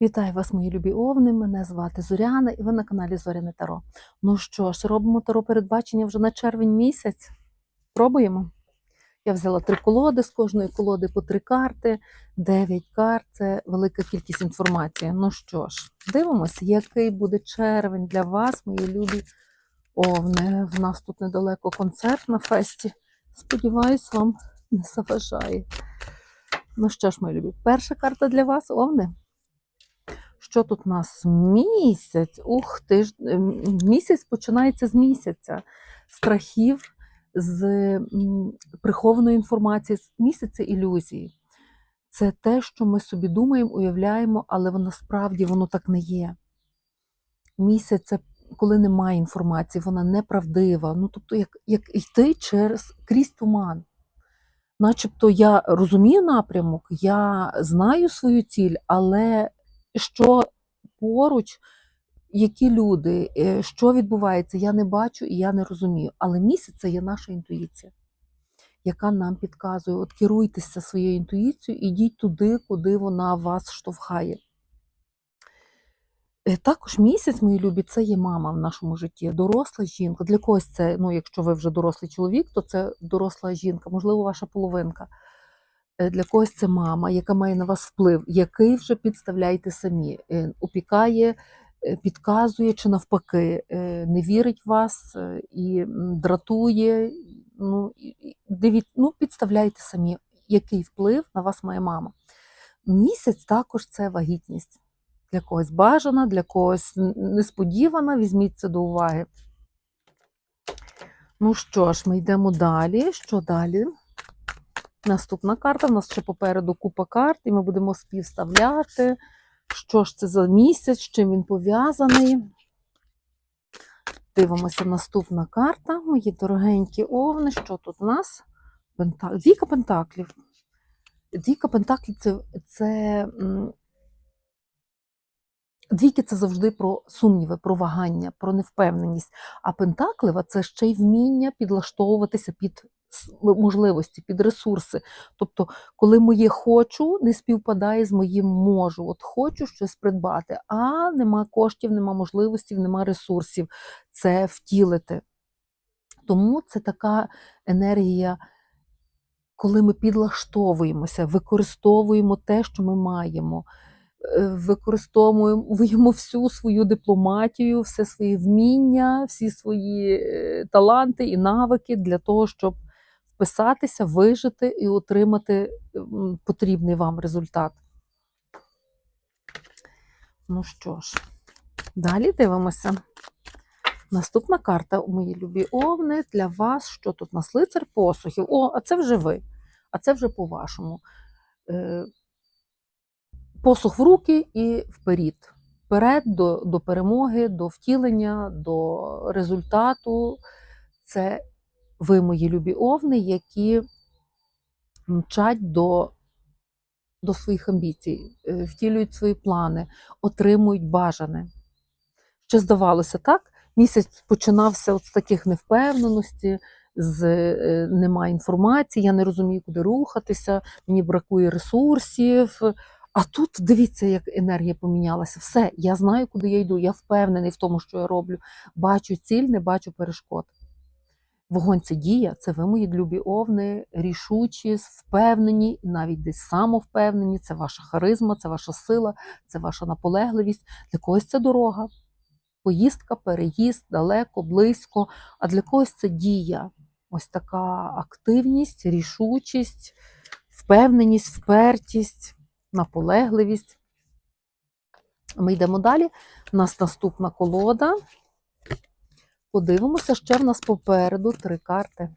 Вітаю вас, мої любі овни. Мене звати Зоряна, і ви на каналі Зоряне Таро. Ну що ж, робимо таро передбачення вже на червень місяць. Пробуємо. Я взяла три колоди, з кожної колоди по три карти, дев'ять карт це велика кількість інформації. Ну що ж, дивимося, який буде червень для вас, мої любі овни. В нас тут недалеко концерт на фесті. Сподіваюсь, вам не заважає. Ну що ж, мої любі, перша карта для вас овни. Що тут у нас місяць? Ух ти ж ем, місяць починається з місяця, страхів, з прихованої інформації. Місяць це ілюзії. Це те, що ми собі думаємо, уявляємо, але воно насправді воно так не є. Місяць це коли немає інформації, вона неправдива. Ну, тобто, як, як йти через крізь туман. Начебто я розумію напрямок, я знаю свою ціль, але що поруч, які люди, е, що відбувається, я не бачу і я не розумію. Але місяць це є наша інтуїція, яка нам підказує: от керуйтеся своєю інтуїцією, ідіть туди, куди вона вас штовхає. Е, Також місяць, мої любі, це є мама в нашому житті, доросла жінка. Для когось це, ну, якщо ви вже дорослий чоловік, то це доросла жінка, можливо, ваша половинка. Е, Для когось це мама, яка має на вас вплив, який вже підставляєте самі, Е, опікає, е, підказує чи навпаки, е, не вірить в вас е, і дратує. Ну, і ну, підставляйте самі, який вплив на вас має мама. Місяць також це вагітність. Для когось бажана, для когось несподівана, візьміть це до уваги. Ну що ж, ми йдемо далі. Що далі? Наступна карта. У нас ще попереду купа карт, і ми будемо співставляти, що ж це за місяць, з чим він пов'язаний. Дивимося, наступна карта. Мої дорогенькі овни. Що тут у нас? Пента... Двійка пентаклів. Двійка пентаклів це, це Двійки це завжди про сумніви, про вагання, про невпевненість. А пентаклева це ще й вміння підлаштовуватися під можливості, під ресурси. Тобто, коли моє хочу не співпадає з моїм можу. От хочу щось придбати, а нема коштів, нема можливостей, нема ресурсів це втілити. Тому це така енергія, коли ми підлаштовуємося, використовуємо те, що ми маємо е, використовуємо всю свою дипломатію, все свої вміння, всі свої е, таланти і навики для того, щоб вписатися, вижити і отримати потрібний вам результат. Ну що ж, далі дивимося. Наступна карта мої любі овни для вас. Що тут у нас лицар посухів? О, а це вже ви. А це вже по-вашому. Е, посух в руки і вперед. Вперед до, до перемоги, до втілення, до результату. Це ви, мої любі овни, які мчать до, до своїх амбіцій, е, втілюють свої плани, отримують бажане. Ще здавалося, так? Місяць починався от з таких невпевненості, з е, немає інформації, я не розумію, куди рухатися, мені бракує ресурсів. А тут дивіться, як енергія помінялася. Все, я знаю, куди я йду, я впевнений в тому, що я роблю. Бачу ціль, не бачу перешкод. Вогонь це дія, це ви, мої любі овни, рішучі, впевнені, навіть десь самовпевнені, це ваша харизма, це ваша сила, це ваша наполегливість. Для когось це дорога, поїздка, переїзд, далеко, близько. А для когось це дія. Ось така активність, рішучість, впевненість, впертість, наполегливість. Ми йдемо далі. У нас наступна колода. Подивимося, ще в нас попереду три карти.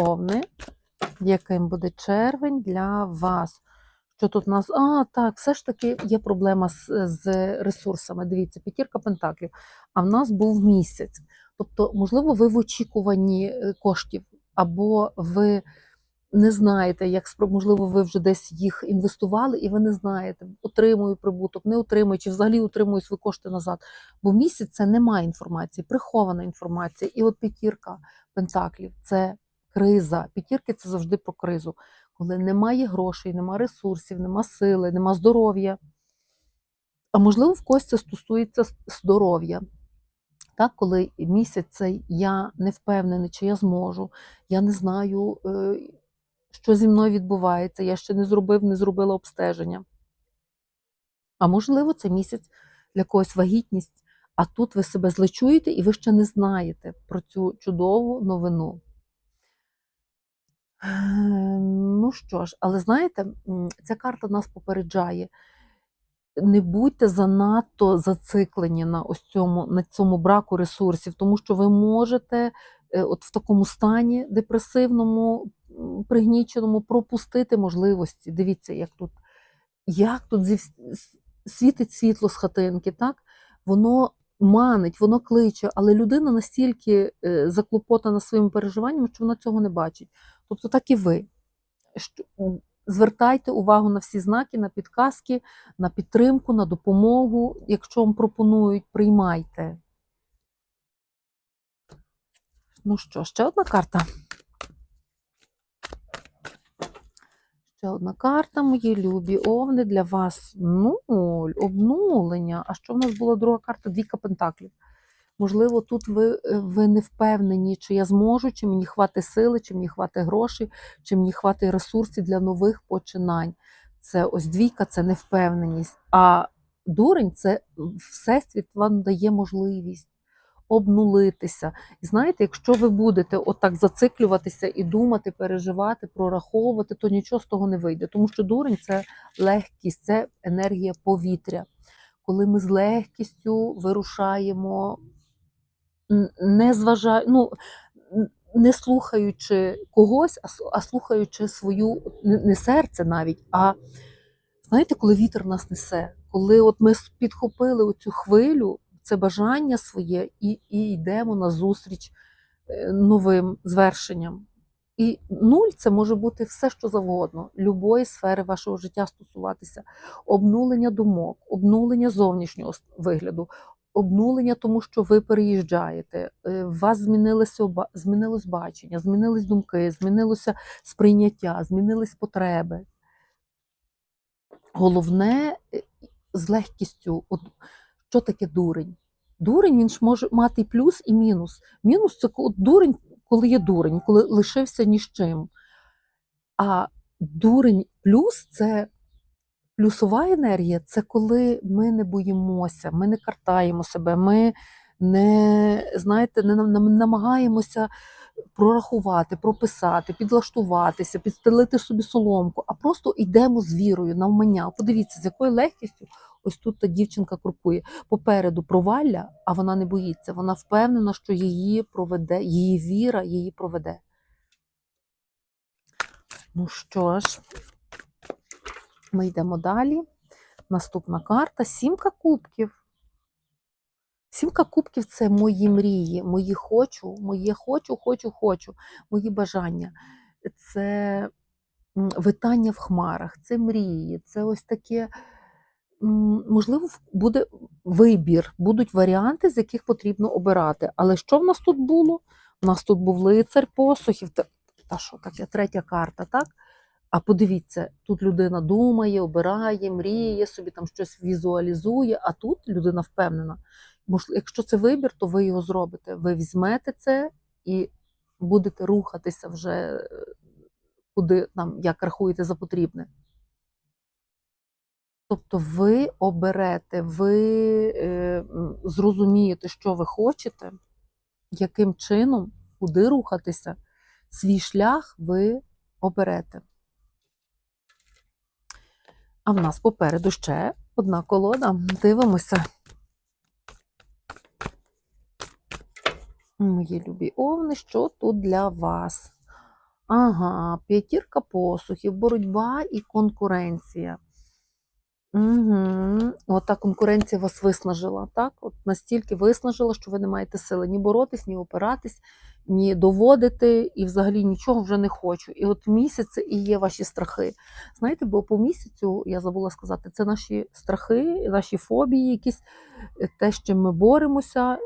Овни, яким буде червень для вас. Що тут у нас? А, так, все ж таки є проблема з, з ресурсами. Дивіться, п'ятірка пентаклів. А в нас був місяць. Тобто, можливо, ви в очікуванні е, коштів, або ви не знаєте, як можливо, ви вже десь їх інвестували, і ви не знаєте, отримую прибуток, не отримую, чи взагалі отримую свої кошти назад. Бо місяць це немає інформації, прихована інформація. І от п'ятірка пентаклів це криза. П'ятірки це завжди про кризу. коли немає грошей, нема ресурсів, нема сили, нема здоров'я. А можливо, в когось це стосується здоров'я. Так, коли місяць цей я не впевнений, чи я зможу, я не знаю, е, що зі мною відбувається, я ще не зробив, не зробила обстеження. А можливо, це місяць для когось вагітність, а тут ви себе злечуєте і ви ще не знаєте про цю чудову новину. Е, Ну що ж, але знаєте, ця карта нас попереджає. Не будьте занадто зациклені на ось цьому, на цьому браку ресурсів, тому що ви можете от в такому стані депресивному, пригніченому пропустити можливості. Дивіться, як тут, як тут зі, світить світло з хатинки, так? Воно манить, воно кличе, але людина настільки е, заклопотана своїми переживаннями, що вона цього не бачить. Тобто, так і ви. Звертайте увагу на всі знаки, на підказки, на підтримку, на допомогу. Якщо вам пропонують, приймайте. Ну що, ще одна карта. Ще одна карта, мої любі овни для вас. Нуль, обнулення. А що в нас була друга карта? Двійка пентаклів. Можливо, тут ви, е, ви не впевнені, чи я зможу, чи мені хватить сили, чи мені хватить грошей, чи мені хватить ресурсів для нових починань. Це ось двійка це невпевненість. А дурень це всесвіт вам дає можливість обнулитися. І знаєте, якщо ви будете отак зациклюватися і думати, переживати, прораховувати, то нічого з того не вийде. Тому що дурень це легкість, це енергія повітря. Коли ми з легкістю вирушаємо, не зважаю, ну, не слухаючи когось, а, слухаючи свою не серце навіть, а знаєте, коли вітер нас несе, коли от ми підхопили оцю хвилю, це бажання своє, і, і йдемо на зустріч е, новим звершенням. І нуль це може бути все, що завгодно, любої сфери вашого життя стосуватися, обнулення думок, обнулення зовнішнього вигляду, обнулення тому, що ви переїжджаєте, е, у вас змінилося змінилось бачення, змінились думки, змінилося сприйняття, змінились потреби. Головне е, з легкістю, що таке дурень? Дурень він ж може мати і плюс, і мінус. Мінус це дурень, коли є дурень, коли лишився ні з чим. А дурень плюс це плюсова енергія це коли ми не боїмося, ми не картаємо себе, ми не, знаєте, не нам- нам- намагаємося прорахувати, прописати, підлаштуватися, підстелити собі соломку, а просто йдемо з вірою, навмання. Подивіться, з якою легкістю ось тут та дівчинка крокує. Попереду провалля, а вона не боїться. Вона впевнена, що її проведе, її віра її проведе. Ну що ж, ми йдемо далі. Наступна карта сімка кубків. Сімка кубків це мої мрії, мої хочу, моє хочу, хочу, хочу, мої бажання. Це витання в хмарах, це мрії, це ось таке. Можливо, буде вибір, будуть варіанти, з яких потрібно обирати. Але що в нас тут було? У нас тут був лицар посухів. Та, та що таке, третя карта, так? А подивіться, тут людина думає, обирає, мріє, собі там щось візуалізує, а тут людина впевнена. Якщо це вибір, то ви його зробите. Ви візьмете це і будете рухатися вже е, куди там, як рахуєте за потрібне. Тобто ви оберете, ви е, зрозумієте, що ви хочете, яким чином, куди рухатися, свій шлях ви оберете. А в нас попереду ще одна колода. Дивимося. Мої любі овни, що тут для вас? Ага, п'ятірка посухів, боротьба і конкуренція. Угу. От та конкуренція вас виснажила, так? От настільки виснажила, що ви не маєте сили ні боротись, ні опиратись, ні доводити, і взагалі нічого вже не хочу. І от місяць і є ваші страхи. Знаєте, бо по місяцю, я забула сказати, це наші страхи, наші фобії, якісь е, те, з чим ми боремося,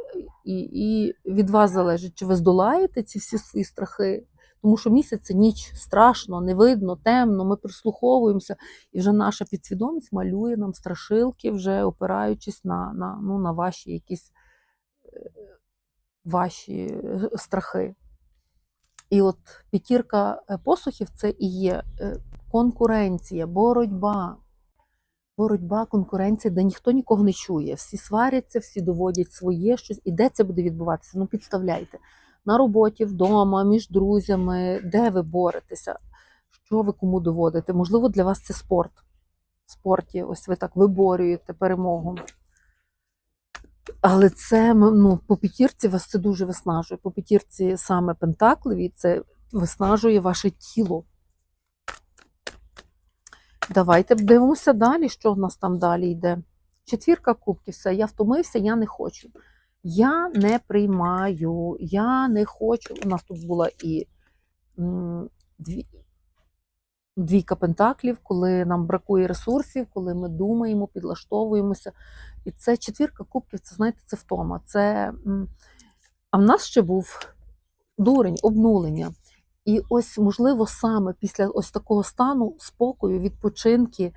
і, і від вас залежить, чи ви здолаєте ці всі свої страхи. Тому що місяць це ніч страшно, не видно, темно, ми прислуховуємося, і вже наша підсвідомість малює нам страшилки, вже опираючись на, на, ну, на ваші якісь е, ваші е, страхи. І от п'ятірка е, посухів це і є конкуренція, боротьба. Боротьба, конкуренція, де ніхто нікого не чує. Всі сваряться, всі доводять своє щось. І де це буде відбуватися? Ну, підставляйте. На роботі, вдома, між друзями, де ви боретеся, що ви кому доводите. Можливо, для вас це спорт. В спорті, ось ви так виборюєте перемогу. Але це ну, по п'ятірці вас це дуже виснажує. По п'ятірці саме Пентакливі це виснажує ваше тіло. Давайте дивимося далі, що в нас там далі йде. Четвірка кубків, все, я втомився, я не хочу. Я не приймаю, я не хочу. У нас тут була і дві, двійка пентаклів, коли нам бракує ресурсів, коли ми думаємо, підлаштовуємося. І це четвірка кубків, це знаєте, це втома. Це, а в нас ще був дурень, обнулення. І ось, можливо, саме після ось такого стану спокою, відпочинки,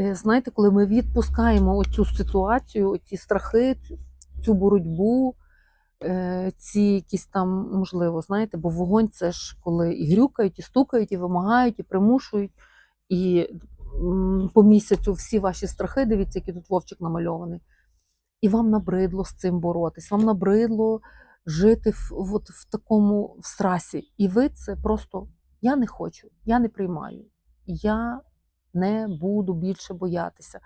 е, знаєте, коли ми відпускаємо оцю ситуацію, ці страхи, цю- боротьбу, е, ці якісь там, можливо, знаєте, бо вогонь це ж коли і грюкають, і стукають, і вимагають, і примушують. І по місяцю всі ваші страхи, дивіться, який тут вовчик намальований. І вам набридло з цим боротись, вам набридло жити в, от, в такому в страсі. І ви це просто я не хочу, я не приймаю, я не буду більше боятися.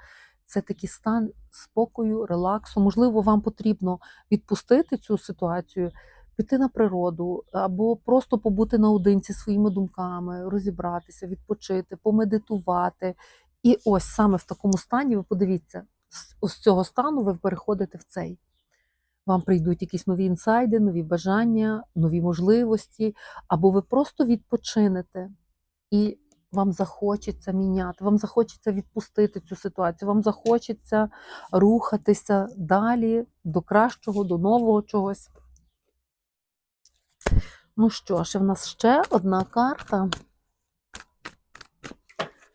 Це такий стан спокою, релаксу. Можливо, вам потрібно відпустити цю ситуацію, піти на природу, або просто побути наодинці своїми думками, розібратися, відпочити, помедитувати. І ось саме в такому стані, ви подивіться, з цього стану ви переходите в цей. Вам прийдуть якісь нові інсайди, нові бажання, нові можливості, або ви просто відпочинете і вам захочеться міняти, вам захочеться відпустити цю ситуацію, вам захочеться рухатися далі до кращого, до нового чогось. Ну що ж, в нас ще одна карта.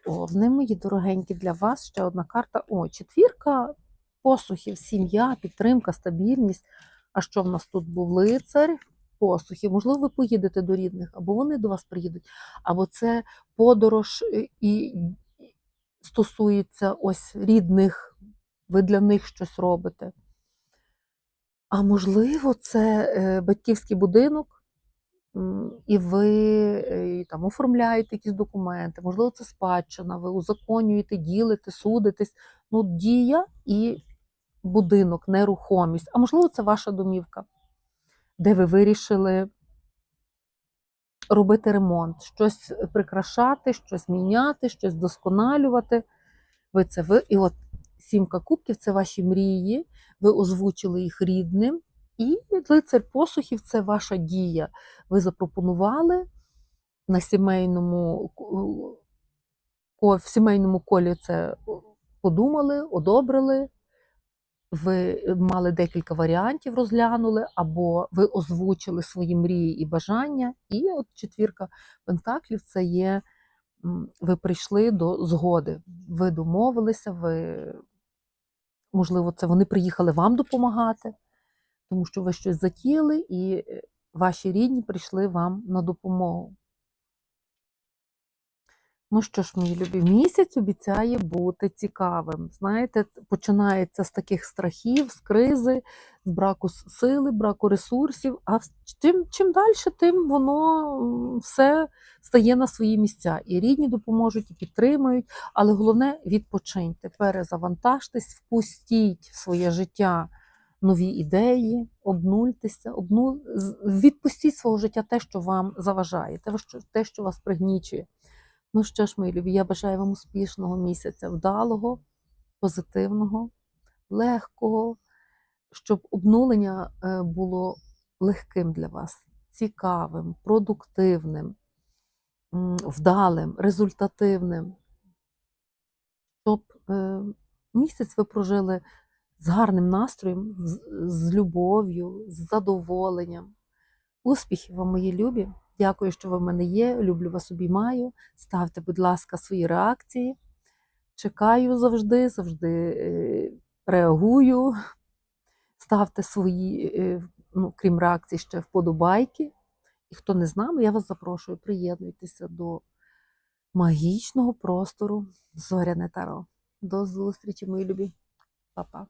Овни, мої дорогенькі, для вас ще одна карта. О, четвірка посухів, сім'я, підтримка, стабільність. А що в нас тут був лицар? Посухів. Можливо, ви поїдете до рідних, або вони до вас приїдуть, або це подорож е, і стосується ось рідних, ви для них щось робите. А можливо, це е, батьківський будинок, і ви е, там оформляєте якісь документи, можливо, це спадщина, ви узаконюєте, ділите, судитесь. Ну, дія і будинок, нерухомість. А можливо, це ваша домівка, де ви вирішили робити ремонт, щось прикрашати, щось міняти, щось вдосконалювати. Ви це ви. І от сімка кубків це ваші мрії, ви озвучили їх рідним. І лицар посухів це ваша дія. Ви запропонували на сімейному в сімейному колі це подумали, одобрили. Ви мали декілька варіантів, розглянули, або ви озвучили свої мрії і бажання. І от четвірка пентаклів це є, ви прийшли до згоди. Ви домовилися, ви, можливо, це вони приїхали вам допомагати, тому що ви щось затіяли, і е, ваші рідні прийшли вам на допомогу. Ну що ж, мої любі, місяць обіцяє бути цікавим. Знаєте, починається з таких страхів, з кризи, з браку сили, браку ресурсів. А в- чим, далі, тим воно все стає на свої місця. І рідні допоможуть, і підтримують. Але головне відпочиньте, перезавантажтесь, впустіть в своє життя нові ідеї, обнультеся, обну... відпустіть свого життя те, що вам заважає, те, що вас пригнічує. Ну що ж, мої любі, я бажаю вам успішного місяця, вдалого, позитивного, легкого, щоб обнулення е, було легким для вас, цікавим, продуктивним, вдалим, результативним. Щоб е, місяць ви прожили з гарним настроєм, з, з любов'ю, з задоволенням. Успіхів вам, мої любі! Дякую, що ви в мене є. Люблю вас обіймаю. Ставте, будь ласка, свої реакції. Чекаю завжди, завжди е, реагую. Ставте свої, е, ну, крім реакцій, ще вподобайки. І хто не з нами, я вас запрошую, приєднуйтеся до магічного простору Зоряне Таро. До зустрічі, мої любі. Па-па.